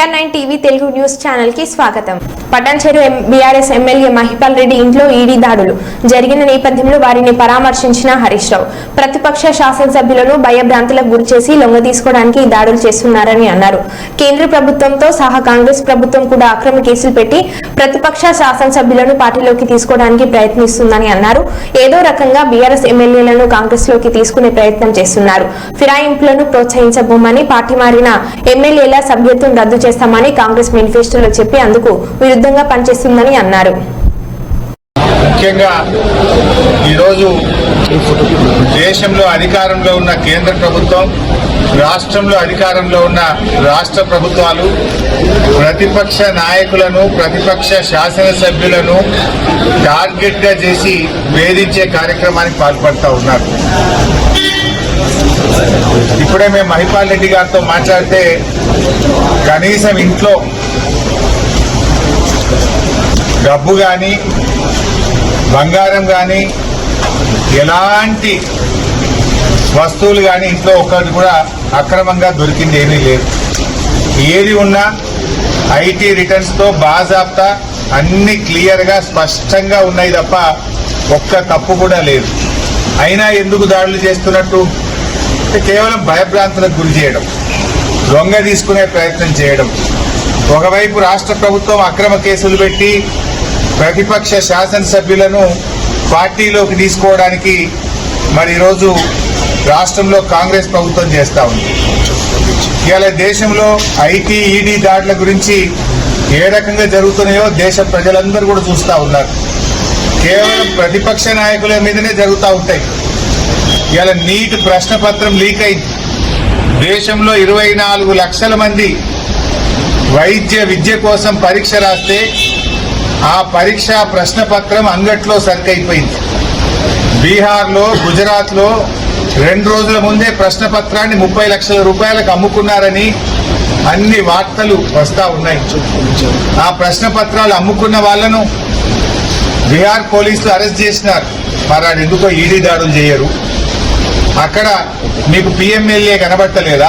Telugu news ఛానల్కి స్వాగతం. Patancheru BRS MLA Mahipal Reddy ఇంట్లో ఈడీ దాడులు. జరిగిన నేపథ్యంలో వారిని పరామర్శించిన హరీష్ రావు. ప్రతిపక్ష శాసనసభ్యులను భయభ్రాంతులకు గురిచేసి లొంగ తీసుకోవడానికి ఈ దాడులు చేస్తున్నారని అన్నారు. కేంద్ర ప్రభుత్వంతో సహా కాంగ్రెస్ ప్రభుత్వం కూడా అక్రమ కేసులు పెట్టి ప్రతిపక్ష శాసనసభ్యులను పార్టీలోకి తీసుకోవడానికి ప్రయత్నిస్తుందని అన్నారు. ఏదో రకంగా బీఆర్ఎస్ ఎమ్మెల్యేలను కాంగ్రెస్లోకి తీసుకునే ప్రయత్నం చేస్తున్నారు. ఫిరాయింపులను ప్రోత్సహించబోమని పార్టీ మారిన ఎమ్మెల్యేల సభ్యత్వం రద్దు చేస్తామని కాంగ్రెస్ మేనిఫెస్టోలో చెప్పి అందుకు విరుద్ధంగా పనిచేస్తుందని అన్నారు. ముఖ్యంగా ఈరోజు దేశంలో అధికారంలో ఉన్న కేంద్ర ప్రభుత్వం రాష్ట్రంలో అధికారంలో ఉన్న రాష్ట్ర ప్రభుత్వాలు ప్రతిపక్ష నాయకులను ప్రతిపక్ష శాసనసభ్యులను టార్గెట్గా చేసి వేధించే కార్యక్రమానికి పాల్పడుతూ ఉన్నారు. ఇప్పుడే మేము మహిపాల్ రెడ్డి గారితో మాట్లాడితే కనీసం ఇంట్లో డబ్బు కానీ బంగారం కానీ ఎలాంటి వస్తువులు కానీ ఇంట్లో ఒక్కటి కూడా అక్రమంగా దొరికింది ఏమీ లేదు. ఏది ఉన్నా ఐటీ రిటర్న్స్తో బాజాబ్తా అన్ని క్లియర్గా స్పష్టంగా ఉన్నాయి తప్ప ఒక్క తప్పు కూడా లేదు. అయినా ఎందుకు దాడులు చేస్తున్నట్టు అంటే కేవలం భయభ్రాంతులకు గురి చేయడం దొంగ తీసుకునే ప్రయత్నం చేయడం. ఒకవైపు రాష్ట్ర ప్రభుత్వం అక్రమ కేసులు పెట్టి ప్రతిపక్ష శాసనసభ్యులను పార్టీలోకి తీసుకోవడానికి మరి ఈరోజు రాష్ట్రంలో కాంగ్రెస్ ప్రభుత్వం చేస్తా ఉంది. ఇవాళ దేశంలో ఐటీ ఈడీ దాడుల గురించి ఏ రకంగా జరుగుతున్నాయో దేశ ప్రజలందరూ కూడా చూస్తూ ఉన్నారు. కేవలం ప్రతిపక్ష నాయకుల మీదనే జరుగుతూ ఉంటాయి. ఇలా నీట్ ప్రశ్న పత్రం లీక్ అయింది. దేశంలో ఇరవై నాలుగు లక్షల మంది వైద్య విద్య కోసం పరీక్ష రాస్తే ఆ పరీక్ష ప్రశ్న పత్రం అంగట్లో సరికైపోయింది. బీహార్లో గుజరాత్లో రెండు రోజుల ముందే ప్రశ్న పత్రాన్ని ముప్పై లక్షల రూపాయలకు అమ్ముకున్నారని అన్ని వార్తలు వస్తా ఉన్నాయి. ఆ ప్రశ్న పత్రాలు అమ్ముకున్న వాళ్ళను బీహార్ పోలీసులు అరెస్ట్ చేసినారు. మరి ఎందుకో ఈడీ దాడులు చేయరు. అక్కడ మీకు పిఎంఎల్ఏ కనబడతలేదా?